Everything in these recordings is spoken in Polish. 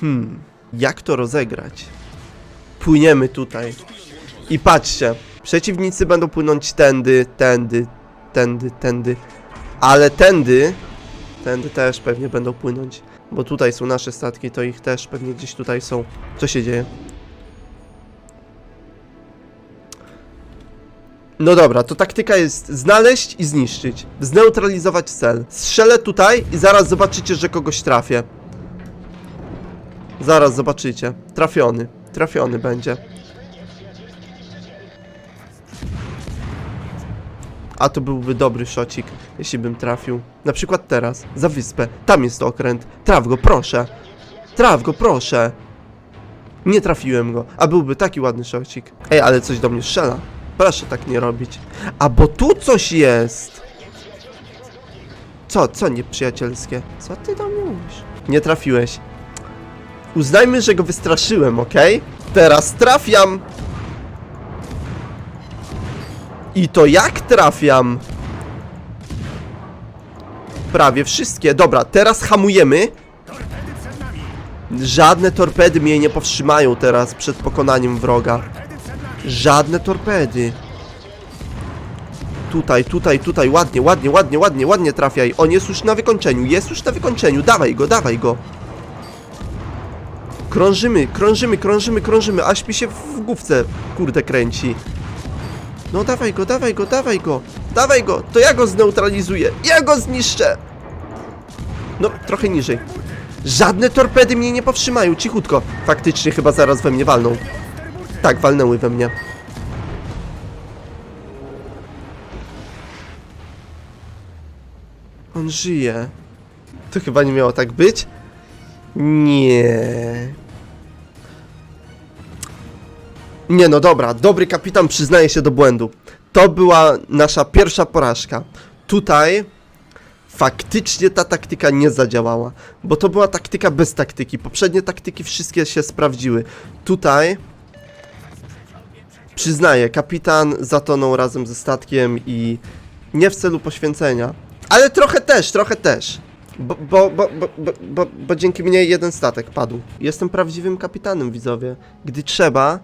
Hmm, jak to rozegrać? Płyniemy tutaj. I patrzcie, przeciwnicy będą płynąć tędy, tędy, tędy, tędy. Ale tędy, tędy też pewnie będą płynąć. Bo tutaj są nasze statki, to ich też pewnie gdzieś tutaj są. Co się dzieje? No dobra, to taktyka jest znaleźć i zniszczyć. Zneutralizować cel. Strzelę tutaj i zaraz zobaczycie, że kogoś trafię. Zaraz zobaczycie. Trafiony. Trafiony będzie. A to byłby dobry szocik, jeśli bym trafił. Na przykład teraz, za wyspę. Tam jest okręt. Traf go, proszę. Traf go, proszę. Nie trafiłem go, a byłby taki ładny szocik. Ej, ale coś do mnie strzela. Proszę tak nie robić. A bo tu coś jest. Co, co nieprzyjacielskie? Co ty do mnie mówisz? Nie trafiłeś. Uznajmy, że go wystraszyłem, ok? Teraz trafiam. I to jak trafiam? Prawie wszystkie. Dobra, teraz hamujemy. Żadne torpedy mnie nie powstrzymają teraz przed pokonaniem wroga. Żadne torpedy. Tutaj, tutaj, tutaj, ładnie, ładnie, ładnie, ładnie, ładnie trafiaj. On jest już na wykończeniu, jest już na wykończeniu. Dawaj go, dawaj go. Krążymy, krążymy, krążymy, krążymy, aż mi się w główce, kurde, kręci. No dawaj go, dawaj go, dawaj go, dawaj go, to ja go zneutralizuję, ja go zniszczę. No, trochę niżej. Żadne torpedy mnie nie powstrzymają, cichutko. Faktycznie chyba zaraz we mnie walną. Tak, walnęły we mnie. On żyje. To chyba nie miało tak być? Nie. Nie no dobra, dobry kapitan przyznaje się do błędu. To była nasza pierwsza porażka. Tutaj faktycznie ta taktyka nie zadziałała, bo to była taktyka bez taktyki. Poprzednie taktyki wszystkie się sprawdziły. Tutaj przyznaję, kapitan zatonął razem ze statkiem i nie w celu poświęcenia, ale trochę też, trochę też. Bo, bo, bo, bo, bo, bo, dzięki mnie jeden statek padł. Jestem prawdziwym kapitanem, widzowie. Gdy trzeba,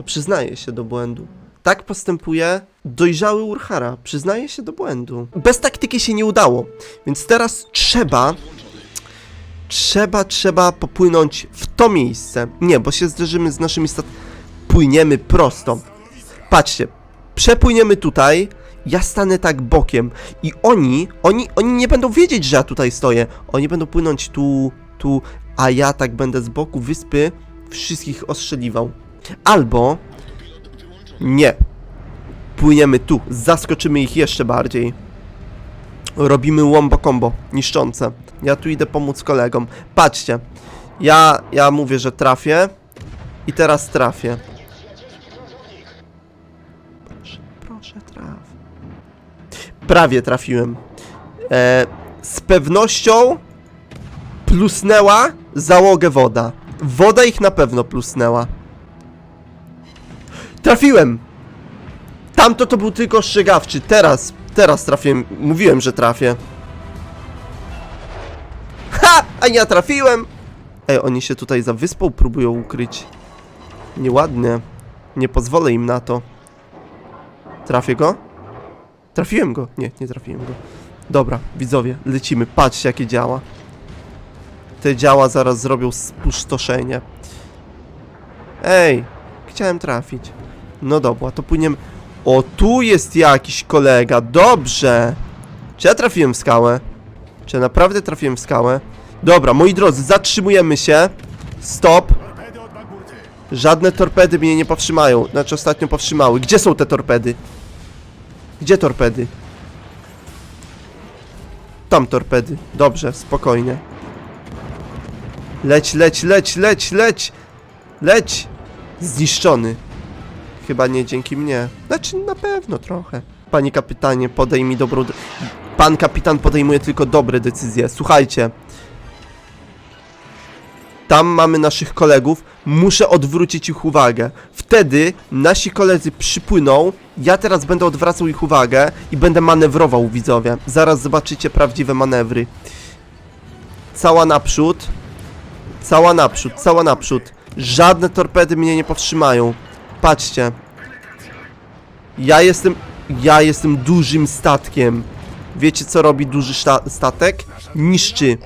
to przyznaję się do błędu. Tak postępuje dojrzały Urhara. Przyznaje się do błędu. Bez taktyki się nie udało, więc teraz trzeba. Trzeba, trzeba popłynąć w to miejsce. Nie, bo się zderzymy z naszymi stat... Płyniemy prosto. Patrzcie, przepłyniemy tutaj, ja stanę tak bokiem i oni, oni, oni nie będą wiedzieć, że ja tutaj stoję. Oni będą płynąć tu, tu, a ja tak będę z boku wyspy wszystkich ostrzeliwał. Albo nie. Płyniemy tu, zaskoczymy ich jeszcze bardziej. Robimy wombo combo, niszczące. Ja tu idę pomóc kolegom. Patrzcie, ja, ja mówię, że trafię i teraz trafię. Proszę, proszę, traf. Prawie trafiłem. E, z pewnością plusnęła załogę woda. Woda ich na pewno plusnęła. Trafiłem! Tamto to był tylko ostrzegawczy. Teraz, teraz trafiłem. Mówiłem, że trafię. Ha! A ja trafiłem! Ej, oni się tutaj za wyspą próbują ukryć. Nieładnie. Nie pozwolę im na to. Trafię go? Trafiłem go. Nie, nie trafiłem go. Dobra, widzowie, lecimy. Patrzcie, jakie działa. Te działa zaraz zrobią spustoszenie. Ej, chciałem trafić. No dobra, to płyniemy. O, tu jest jakiś kolega. Dobrze. Czy ja trafiłem w skałę? Czy ja naprawdę trafiłem w skałę? Dobra, moi drodzy, zatrzymujemy się. Stop. Żadne torpedy mnie nie powstrzymają. Znaczy ostatnio powstrzymały. Gdzie są te torpedy? Gdzie torpedy? Tam torpedy. Dobrze, spokojnie. Leć, leć, leć, leć, leć! Leć! Zniszczony. Chyba nie dzięki mnie. Znaczy, na pewno trochę. Panie kapitanie, podej mi dobrą... Pan kapitan podejmuje tylko dobre decyzje. Słuchajcie. Tam mamy naszych kolegów. Muszę odwrócić ich uwagę. Wtedy nasi koledzy przypłyną. Ja teraz będę odwracał ich uwagę i będę manewrował, widzowie. Zaraz zobaczycie prawdziwe manewry. Cała naprzód. Cała naprzód, cała naprzód. Żadne torpedy mnie nie powstrzymają. Patrzcie. Ja jestem. Ja jestem dużym statkiem. Wiecie co robi duży statek? Niszczy.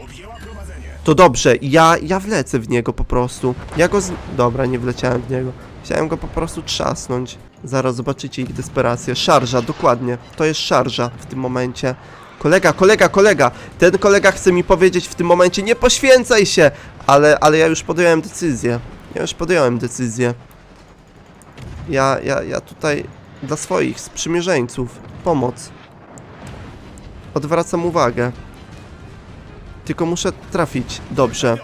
To dobrze, ja, ja wlecę w niego po prostu. Ja go z... Dobra, nie wleciałem w niego. Chciałem go po prostu trzasnąć. Zaraz zobaczycie ich desperację. Szarża, dokładnie. To jest szarża w tym momencie. Kolega, kolega, kolega. Ten kolega chce mi powiedzieć w tym momencie, nie poświęcaj się! Ale, ale ja już podjąłem decyzję. Ja już podjąłem decyzję. Ja, ja, ja tutaj dla swoich sprzymierzeńców pomoc. Odwracam uwagę. Tylko muszę trafić. Dobrze.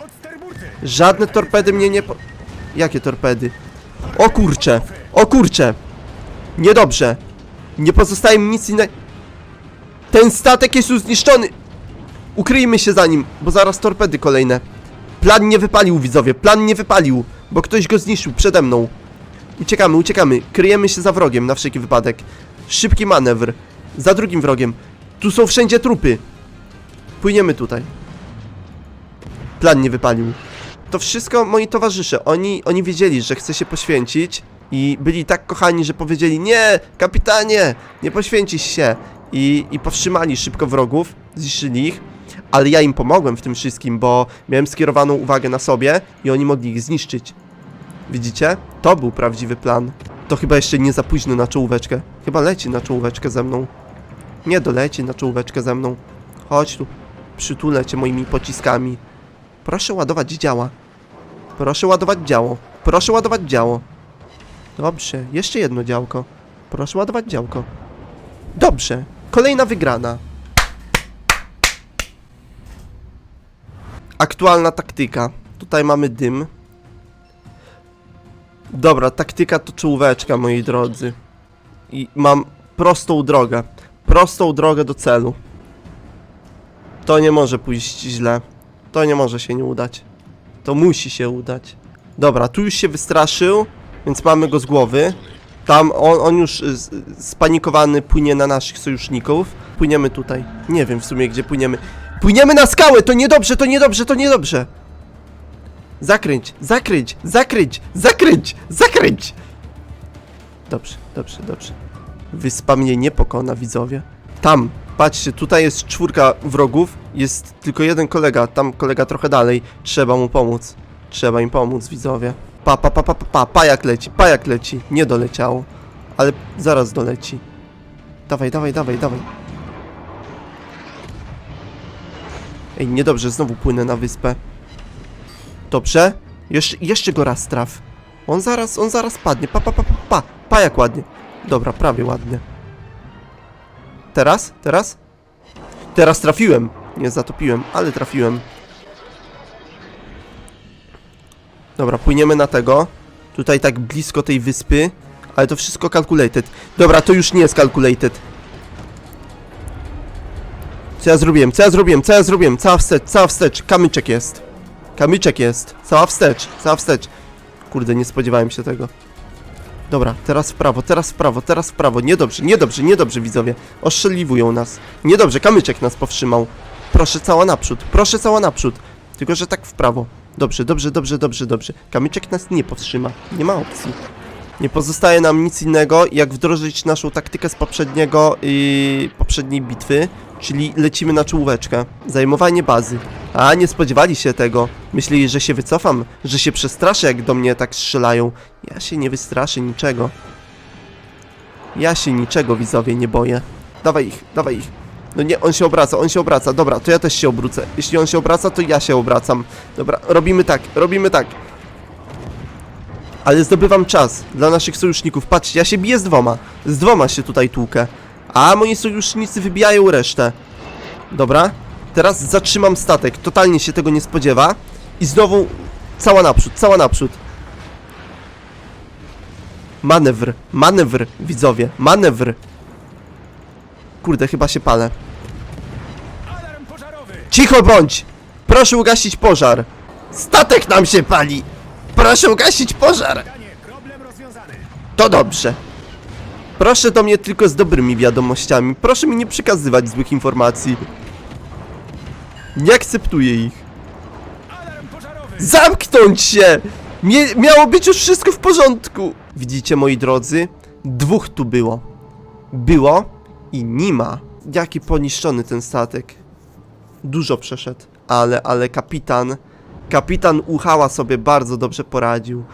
Żadne torpedy mnie nie po... Jakie torpedy? O kurcze! O kurcze! Niedobrze! Nie pozostaje mi nic innego... Ten statek jest już zniszczony! Ukryjmy się za nim, bo zaraz torpedy kolejne. Plan nie wypalił, widzowie, plan nie wypalił, bo ktoś go zniszczył przede mną. Uciekamy, uciekamy, kryjemy się za wrogiem na wszelki wypadek. Szybki manewr. Za drugim wrogiem. Tu są wszędzie trupy. Płyniemy tutaj. Plan nie wypalił. To wszystko moi towarzysze. Oni, oni wiedzieli, że chcę się poświęcić i byli tak kochani, że powiedzieli nie, kapitanie, nie poświęcisz się. I, i powstrzymali szybko wrogów, zniszczyli ich, ale ja im pomogłem w tym wszystkim, bo miałem skierowaną uwagę na sobie i oni mogli ich zniszczyć. Widzicie? To był prawdziwy plan. To chyba jeszcze nie za późno na czołóweczkę. Chyba leci na czołóweczkę ze mną. Nie doleci na czołóweczkę ze mną. Chodź tu. Przytulę cię moimi pociskami. Proszę ładować działa. Proszę ładować działo. Proszę ładować działo. Dobrze, jeszcze jedno działko. Proszę ładować działko. Dobrze, kolejna wygrana. Aktualna taktyka. Tutaj mamy dym. Dobra, taktyka to czołóweczka, moi drodzy. I mam prostą drogę. Prostą drogę do celu. To nie może pójść źle. To nie może się nie udać. To musi się udać. Dobra, tu już się wystraszył, więc mamy go z głowy. Tam on, on już y, spanikowany płynie na naszych sojuszników. Płyniemy tutaj. Nie wiem w sumie gdzie płyniemy. Płyniemy na skałę! To niedobrze, to niedobrze, to niedobrze! Zakręć, zakręć, zakręć, zakręć, zakręć! Dobrze, dobrze, dobrze. Wyspa mnie nie pokona, widzowie. Tam, patrzcie, tutaj jest czwórka wrogów, jest tylko jeden kolega, tam kolega trochę dalej. Trzeba mu pomóc. Trzeba im pomóc, widzowie. Pa, pa, pa, pa, pa, pa, jak leci, pa jak leci. Nie doleciało, ale zaraz doleci. Dawaj, dawaj, dawaj, dawaj. Ej, niedobrze, znowu płynę na wyspę. Dobrze? Jeszcze, jeszcze go raz traf. On zaraz, on zaraz padnie. Pa, pa, pa, pa, pa, pa jak ładnie. Dobra, prawie ładnie. Teraz? Teraz? Teraz trafiłem. Nie zatopiłem, ale trafiłem. Dobra, płyniemy na tego. Tutaj tak blisko tej wyspy. Ale to wszystko calculated. Dobra, to już nie jest calculated. Co ja zrobiłem? Co ja zrobiłem? Co ja zrobiłem? Cała wstecz, cała wstecz. Kamyczek jest. Kamyczek jest. Cała wstecz, cała wstecz. Kurde, nie spodziewałem się tego. Dobra, teraz w prawo, teraz w prawo, teraz w prawo. Niedobrze, niedobrze, niedobrze, widzowie. Oszczeliwują nas. Niedobrze, kamyczek nas powstrzymał. Proszę cała naprzód, proszę cała naprzód. Tylko, że tak w prawo. Dobrze, dobrze, dobrze, dobrze, dobrze. Kamyczek nas nie powstrzyma. Nie ma opcji. Nie pozostaje nam nic innego, jak wdrożyć naszą taktykę z poprzedniego, yy, poprzedniej bitwy, czyli lecimy na czołóweczkę. Zajmowanie bazy. A, nie spodziewali się tego. Myśleli, że się wycofam, że się przestraszę, jak do mnie tak strzelają. Ja się nie wystraszę niczego. Ja się niczego, widzowie, nie boję. Dawaj ich, dawaj ich. No nie, on się obraca, on się obraca. Dobra, to ja też się obrócę. Jeśli on się obraca, to ja się obracam. Dobra, robimy tak, robimy tak. Ale zdobywam czas dla naszych sojuszników. Patrzcie, ja się biję z dwoma. Z dwoma się tutaj tłukę. A moi sojusznicy wybijają resztę. Dobra. Teraz zatrzymam statek. Totalnie się tego nie spodziewa. I znowu cała naprzód, cała naprzód. Manewr, manewr, widzowie, manewr. Kurde, chyba się palę. Cicho bądź! Proszę ugasić pożar. Statek nam się pali. Proszę ugasić pożar. To dobrze. Proszę do mnie tylko z dobrymi wiadomościami. Proszę mi nie przekazywać złych informacji. Nie akceptuję ich. Zamknąć się! Mie miało być już wszystko w porządku! Widzicie, moi drodzy? Dwóch tu było. Było i nie ma. Jaki poniszczony ten statek. Dużo przeszedł, ale, ale kapitan... Kapitan Uchała sobie bardzo dobrze poradził.